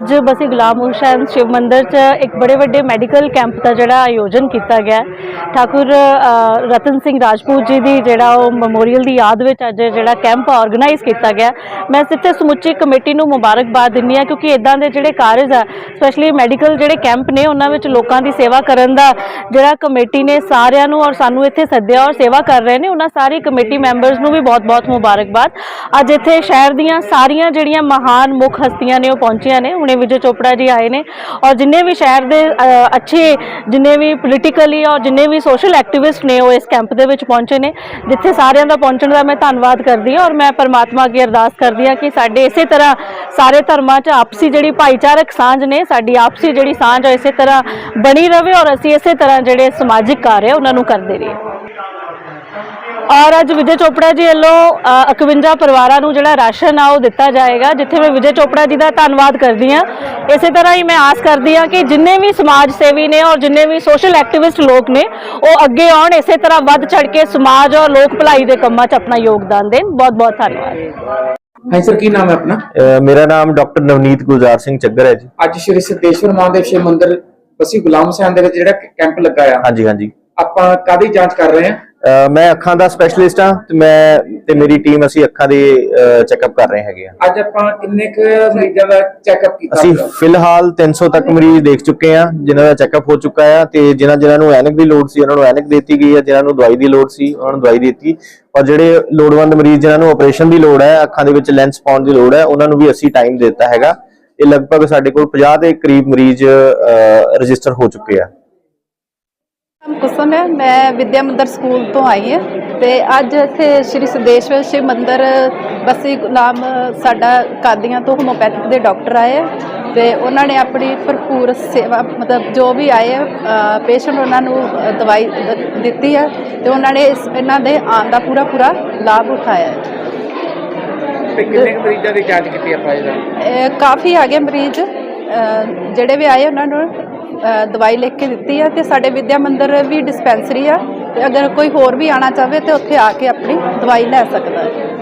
ਅੱਜ ਬਸੀ ਗੁਲਾਮ ਹੁਸੈਨ ਸ਼ਿਵ ਮੰਦਰ 'ਚ ਇੱਕ ਬੜੇ ਵੱਡੇ ਮੈਡੀਕਲ ਕੈਂਪ ਦਾ ਜਿਹੜਾ ਆਯੋਜਨ ਕੀਤਾ ਗਿਆ ਠਾਕੁਰ ਰਤਨ ਸਿੰਘ ਰਾਜਪੂਤ ਜੀ ਦੀ ਜਿਹੜਾ ਉਹ ਮੈਮੋਰੀਅਲ ਦੀ ਯਾਦ ਵਿੱਚ ਅੱਜ ਜਿਹੜਾ ਕੈਂਪ ਆਰਗੇਨਾਈਜ਼ ਕੀਤਾ ਗਿਆ ਮੈਂ ਸਿੱਧੇ ਸਮੁੱਚੀ ਕਮੇਟੀ ਨੂੰ ਮੁਬਾਰਕਬਾਦ ਦਿੰਦੀ ਹਾਂ ਕਿਉਂਕਿ ਇਦਾਂ ਦੇ ਜਿਹੜੇ ਕਾਰਜ ਆ ਸਪੈਸ਼ਲੀ ਮੈਡੀਕਲ ਜਿਹੜੇ ਕੈਂਪ ਨੇ, ਉਹਨਾਂ ਵਿੱਚ ਲੋਕਾਂ ਦੀ ਸੇਵਾ ਕਰਨ ਦਾ ਜਿਹੜਾ ਕਮੇਟੀ ਨੇ ਸਾਰਿਆਂ ਨੂੰ ਔਰ ਸਾਨੂੰ ਇੱਥੇ ਸੱਦਿਆ ਔਰ ਸੇਵਾ ਕਰ ਰਹੇ ਨੇ, ਉਹਨਾਂ ਸਾਰੀ ਕਮੇਟੀ ਮੈਂਬਰਸ ਨੂੰ ਵੀ ਬਹੁਤ-ਬਹੁਤ ਮੁਬਾਰਕਬਾਦ। ਅੱਜ ਇੱਥੇ ਸ਼ਹਿਰ ਦੀਆਂ ਸਾਰੀਆਂ ਜਿਹੜੀਆਂ ਮਹਾਨ ਮੁੱਖ ਹਸਤੀਆਂ ਨੇ, ਉਹ ਪਹੁੰਚੀਆਂ ਨੇ ਹੁਣੇ ਵਿਜੇ ਚੋਪੜਾ ਜੀ ਆਏ ਨੇ ਔਰ ਜਿੰਨੇ ਵੀ ਸ਼ਹਿਰ ਦੇ ਅੱਛੇ ਜਿੰਨੇ ਵੀ ਪੋਲੀਟੀਕਲੀ ਔਰ ਜਿੰਨੇ ਵੀ ਸੋਸ਼ਲ ਐਕਟਿਵਿਸਟ ਨੇ ਉਹ ਇਸ ਕੈਂਪ ਦੇ ਵਿੱਚ ਪਹੁੰਚੇ ਨੇ, ਜਿੱਥੇ ਸਾਰਿਆਂ ਦਾ ਪਹੁੰਚਣ ਦਾ ਮੈਂ ਧੰਨਵਾਦ ਕਰਦੀ ਹਾਂ ਔਰ ਮੈਂ ਪਰਮਾਤਮਾ ਅੱਗੇ ਅਰਦਾਸ ਕਰਦੀ ਹਾਂ ਕਿ ਸਾਡੇ ਇਸੇ ਤਰ੍ਹਾਂ ਸਾਰੇ ਧਰਮਾਂ 'ਚ ਆਪਸੀ ਜਿਹੜੀ ਭਾਈਚਾਰਕ ਸਾਂਝ ਨੇ, ਸਾਡੀ ਆਪਸੀ ਜਿਹੜੀ ਸਾਂਝ ਹੈ ਇਸੇ ਤਰ੍ਹਾਂ ਬਣੀ ਰਵੇ ਔਰ ਅਸੀਂ ਇਸੇ ਤਰ੍ਹਾਂ ਜਿਹੜੇ ਸਮਾਜਿਕ ਕਾਰਜ ਹੈ ਉਹਨਾਂ ਨੂੰ ਕਰਦੇ ਰਹੀਏ। ਔਰ ਅੱਜ ਵਿਜੇ ਚੋਪੜਾ ਜੀ ਵੱਲੋਂ ਅ, 51 ਪਰਿਵਾਰਾਂ ਨੂੰ ਜਿਹੜਾ ਰਾਸ਼ਨ ਆ ਉਹ ਦਿੱਤਾ ਜਾਏਗਾ ਜਿੱਥੇ ਮੈਂ ਵਿਜੇ ਚੋਪੜਾ ਜੀ ਦਾ ਧੰਨਵਾਦ ਕਰਦੀ ਹਾਂ। ਇਸੇ ਤਰ੍ਹਾਂ ਹੀ ਮੈਂ ਆਸ ਕਰਦੀ ਹਾਂ ਕਿ ਜਿੰਨੇ ਵੀ ਸਮਾਜ ਸੇਵੀ ਨੇ ਔਰ ਜਿੰਨੇ ਵੀ ਸੋਸ਼ਲ ਐਕਟਿਵਿਸਟ ਲੋਕ ਨੇ ਉਹ ਅੱਗੇ ਆਉਣ ਇਸੇ ਤਰ੍ਹਾਂ ਵੱਧ ਚੜ ਕੇ ਸਮਾਜ ਔਰ ਲੋਕ ਭਲਾਈ ਦੇ ਕੰਮਾਂ 'ਚ ਆਪਣਾ ਯੋਗਦਾਨ ਦੇਣ। ਬਹੁਤ ਬਹੁਤ ਧੰਨਵਾਦ। ਹਾਂ ਸਰ ਕੀ ਨਾਮ ਹੈ ਆਪਣਾ? ਮੇਰਾ ਨਾਮ ਡਾਕਟਰ ਨਵਨੀਤ ਗੁਲਜ਼ਾਰ ਸਿੰਘ ਚੱਗਰ ਹੈ ਜੀ। ਅੱਜ ਸ਼੍ਰੀ ਸਿੱਧੇਸ਼ਵਰ ਮਹਾਦੇਵ ਸ਼ਿਵ ਮੰਦਿਰ ਬਸੀ ਗੁਲਾਮ ਹੁਸੈਨ ਦੇ ਵਿੱਚ ਜਿਹੜਾ ਕੈਂਪ ਲੱਗਾ ਆ। ਹਾਂਜੀ ਹਾਂਜੀ। ਆਪਾਂ ਕਾਦੀ ਜਾਂਚ ਕਰ ਰਹੇ ਹਾਂ? ਮੈਂ ਅੱਖਾਂ ਦਾ ਸਪੈਸ਼ਲਿਸਟ ਹਾਂ ਤੇ ਮੈਂ ਤੇ ਮੇਰੀ ਟੀਮ ਅਸੀਂ ਅੱਖਾਂ ਦੇ ਚੈੱਕਅਪ ਕਰ ਰਹੇ ਹੈਗੇ ਆ। ਅੱਜ ਆਪਾਂ ਕਿੰਨੇ ਕੁ ਮਰੀਜ਼ਾਂ ਦਾ ਚੈੱਕਅਪ ਕੀਤਾ ਅਸੀਂ? ਫਿਲਹਾਲ 300 ਤੱਕ ਮਰੀਜ਼ ਦੇਖ ਚੁੱਕੇ ਆ ਜਿਨ੍ਹਾਂ ਦਾ ਚੈੱਕਅਪ ਹੋ ਚੁੱਕਾ ਆ ਤੇ ਜਿਨ੍ਹਾਂ ਜਿਨ੍ਹਾਂ ਨੂੰ ਐਨਕ ਦੀ ਲੋੜ ਸੀ ਉਹਨਾਂ ਨੂੰ ਐਨਕ ਦਿੱਤੀ ਗਈ ਆ ਜਿਨ੍ਹਾਂ ਨੂੰ ਦਵਾਈ ਦੀ ਲੋੜ ਸੀ ਉਹਨਾਂ ਨੂੰ ਦਵਾਈ ਦਿੱਤੀ। ਔਰ ਜਿਹੜੇ ਲੋੜਵੰਦ ਮਰੀਜ਼ ਜਿਨ੍ਹਾਂ ਨੂੰ ਆਪਰੇਸ਼ਨ ਦੀ ਲੋੜ ਹੈ ਅੱਖਾਂ ਦੇ ਵਿੱਚ ਲੈਂਸ ਪਾਉਣ ਦੀ ਲੋੜ ਹੈ ਉਹਨਾਂ ਨੂੰ ਵੀ ਅਸੀਂ ਟਾਈਮ ਦਿੱਤਾ ਹੈਗਾ। ਇਹ ਲਗਭਗ ਸਾਡੇ ਕੋਲ 50 ਦੇ ਕਰੀਬ ਮਰੀਜ਼ ਰਜਿਸਟਰ ਹੋ ਚੁੱਕੇ ਆ। ਕੁਸਮ ਹੈ ਮੈਂ ਵਿਦਿਆ ਮੰਦਰ ਸਕੂਲ ਤੋਂ ਆਈ ਹਾਂ ਤੇ ਅੱਜ ਇੱਥੇ ਸ਼੍ਰੀ ਸਿद्धੇਸ਼ਵਰ ਸ਼ਿਵ ਮੰਦਰ ਬਸੀ ਗੁਲਾਮ ਸਾਡਾ ਕਾਦੀਆਂ ਤੋਂ ਹੋਮੋਪੈਥਿਕ ਦੇ ਡਾਕਟਰ ਆਏ ਆ ਤੇ ਉਹਨਾਂ ਨੇ ਆਪਣੀ ਭਰਪੂਰ ਸੇਵਾ ਮਤਲਬ ਜੋ ਵੀ ਆਏ ਪੇਸ਼ੈਂਟ ਉਹਨਾਂ ਨੂੰ ਦਵਾਈ ਦਿੱਤੀ ਹੈ ਤੇ ਉਹਨਾਂ ਨੇ ਇਸ ਇਹਨਾਂ ਦੇ ਆਉਣ ਦਾ ਪੂਰਾ ਪੂਰਾ ਲਾਭ ਉਠਾਇਆ ਹੈ। ਤੇ ਕਿੰਨੇ ਮਰੀਜ਼ਾਂ ਦੀ ਜਾਂਚ ਕੀਤੀ ਆਪਾਂ ਇਹਦਾ? ਇਹ ਕਾਫੀ ਆ ਗਏ ਮਰੀਜ਼ ਜਿਹੜੇ ਵੀ ਆਏ ਉਹਨਾਂ ਨੂੰ ਦਵਾਈ ਲਿਖ ਕੇ ਦਿੱਤੀ ਆ ਤੇ ਸਾਡੇ ਵਿਦਿਆ ਮੰਦਿਰ ਵੀ ਡਿਸਪੈਂਸਰੀ ਆ ਤੇ ਅਗਰ ਕੋਈ ਹੋਰ ਵੀ ਆਣਾ ਚਾਹਵੇ ਤੇ ਉੱਥੇ ਆ ਕੇ ਆਪਣੀ ਦਵਾਈ ਲੈ ਸਕਦਾ ਹੈ।